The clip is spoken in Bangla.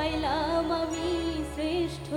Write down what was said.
পাইলাম আমি শ্রেষ্ঠ